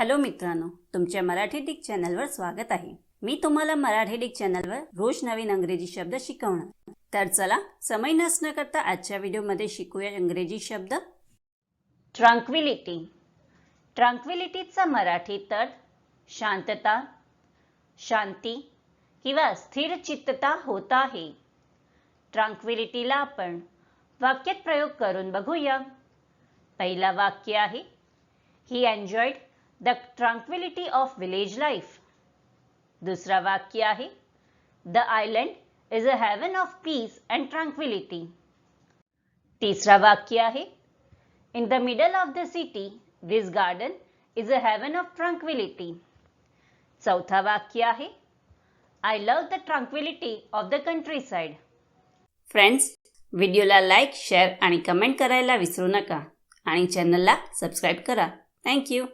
Hello मित्रांनो तुमच्या Marathi Dick चॅनलवर स्वागत आहे. मी तुम्हाला मराठी डिक चॅनलवर रोज नवीन अंग्रेजी शब्द शिकवणार. तर चला समय नसणं करता आजच्या व्हिडिओमध्ये शिकूया इंग्रजी शब्द. ट्रँक्विलिटी ट्रँक्विलिटीचा मराठी अर्थ शांतता शांती किंवा स्थिर चित्तता होत आहे. ट्रँक्विलिटीला आपण वाक्यात प्रयोग करून बघूया. पहिला वाक्य आहे ही enjoyed the tranquility of village life. दुसरा वाक्य आहे the island is a heaven of peace and tranquility. तिसरा वाक्य आहे in the middle of the city this garden is a heaven of tranquility. चौथा वाक्य आहे I love the tranquility of the countryside friends व्हिडिओला लाईक शेअर आणि comment करायला विसरू नका आणि चॅनलला सबस्क्राईब करा. थँक्यू